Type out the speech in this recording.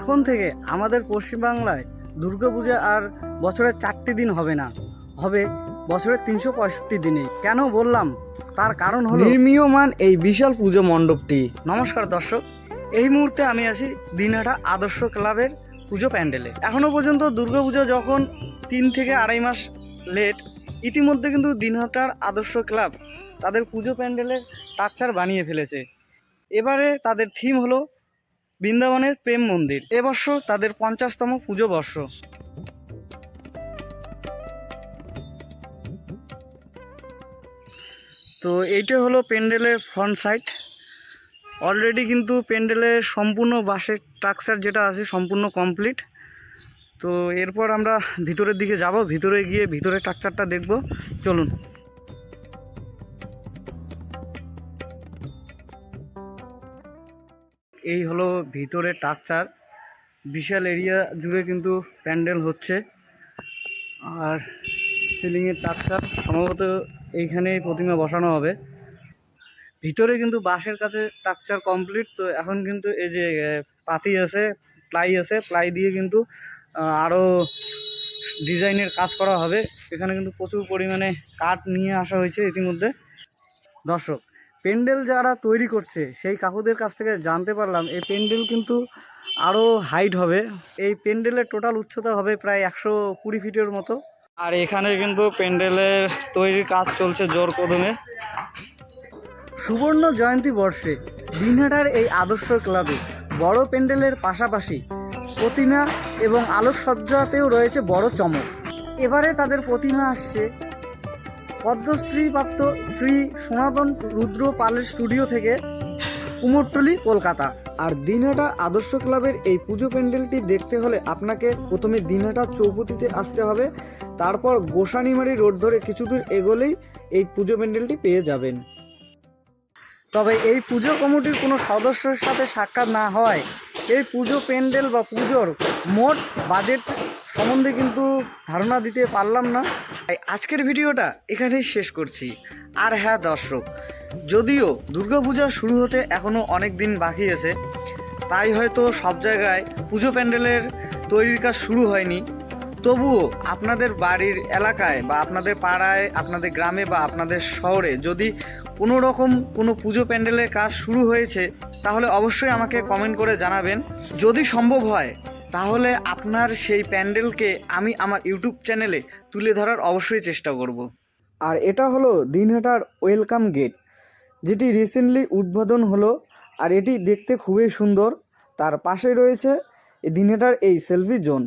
এখন থেকে আমাদের পশ্চিমবাংলায় দুর্গাপূজা আর বছরের চারটি দিন হবে না হবে বছরের তিনশো পঁয়ষট্টি দিনেই কেন বললাম? তার কারণ হলো নির্মীয়মান এই বিশাল পুজো মণ্ডপটি। নমস্কার দর্শক এই মুহূর্তে আমি আছি দিনহাটা আদর্শ ক্লাবের পুজো প্যান্ডেলে। এখনও পর্যন্ত দুর্গাপুজো যখন তিন থেকে আড়াই মাস লেট ইতিমধ্যে কিন্তু দিনহাটার আদর্শ ক্লাব তাদের পুজো প্যান্ডেলের স্ট্রাকচার বানিয়ে ফেলেছে। এবারে তাদের থিম হলো বৃন্দাবনের প্রেম মন্দির। এবছর তাদের পঞ্চাশতম পুজো বর্ষ। তো এইটা হলো প্যান্ডেলের ফ্রন্ট সাইড অলরেডি কিন্তু প্যান্ডেলের সম্পূর্ণ বাসের স্ট্রাকচার যেটা আছে সম্পূর্ণ কমপ্লিট তো এরপর আমরা ভিতরের দিকে যাব, ভিতরে গিয়ে ভিতরের স্ট্রাকচারটা দেখব। চলুন। এই হলো ভিতরের টাকচার। বিশাল এরিয়া জুড়ে কিন্তু প্যান্ডেল হচ্ছে। আর সিলিংয়ের টাকচার সম্ভবত এইখানেই প্রতিমা বসানো হবে। ভিতরে কিন্তু বাঁশের কাছে টাকচার কমপ্লিট। তো এখন কিন্তু এই যে পাতি আছে, প্লাই আছে, প্লাই দিয়ে কিন্তু আরও ডিজাইনের কাজ করা হবে। এখানে কিন্তু প্রচুর পরিমাণে কাঠ নিয়ে আসা হয়েছে ইতিমধ্যে। দর্শক পেন্ডেল যারা তৈরি করছে, সেই কাকুদের কাছ থেকে জানতে পারলাম, এই পেন্ডেল কিন্তু আরও হাইট হবে। এই পেন্ডেলের টোটাল উচ্চতা হবে প্রায় একশো কুড়ি ফিটের মতো। আর এখানে কিন্তু পেন্ডেলের তৈরির কাজ চলছে জোর কদমে। সুবর্ণ জয়ন্তী বর্ষে দিনহাটার এই আদর্শ ক্লাবে বড় প্যান্ডেলের পাশাপাশি প্রতিমা এবং আলোকসজ্জাতেও রয়েছে বড় চমক। এবারে তাদের প্রতিমা আসছে পদ্মশ্রীপ্রাপ্ত শ্রী সনাতন রুদ্র পালের স্টুডিও থেকে কুমোরটুলি কলকাতা। আর দিনহাটা আদর্শ ক্লাবের এই পুজো প্যান্ডেলটি দেখতে হলে আপনাকে প্রথমে দিনহাটা চৌপতিতে আসতে হবে তারপর গোসানিমারি রোড ধরে কিছু দূর এগোলেই এই পুজো প্যান্ডেলটি পেয়ে যাবেন। তবে এই পুজো কমিটির কোনো সদস্যের সাথে সাক্ষাৎ না হয় এই পুজো প্যান্ডেল বা পুজোর মোট বাজেট সম্বন্ধে কিন্তু ধারণা দিতে পারলাম না। তাই আজকের ভিডিওটা এখানেই শেষ করছি। আর হ্যাঁ দর্শক, যদিও দুর্গাপূজা শুরু হতে এখনও অনেক দিন বাকি আছে, তাই হয়তো সব জায়গায় পুজো প্যান্ডেলের তৈরির কাজ শুরু হয়নি। তবুও আপনাদের বাড়ির এলাকায় বা আপনাদের পাড়ায়, আপনাদের গ্রামে বা আপনাদের শহরে যদি কোনো রকম কোনো পুজো প্যান্ডেলের কাজ শুরু হয়েছে, তাহলে অবশ্যই আমাকে কমেন্ট করে জানাবেন। যদি সম্ভব হয় তাহলে আপনার সেই প্যান্ডেলকে আমি আমার ইউটিউব চ্যানেলে তুলে ধরার অবশ্যই চেষ্টা করব। আর এটা হলো দিনহাটার ওয়েলকাম গেট, যেটি রিসেন্টলি উদ্বোধন হলো, আর এটি দেখতে খুবই সুন্দর। তার পাশে রয়েছে দিনহাটার এই সেলফি জোন।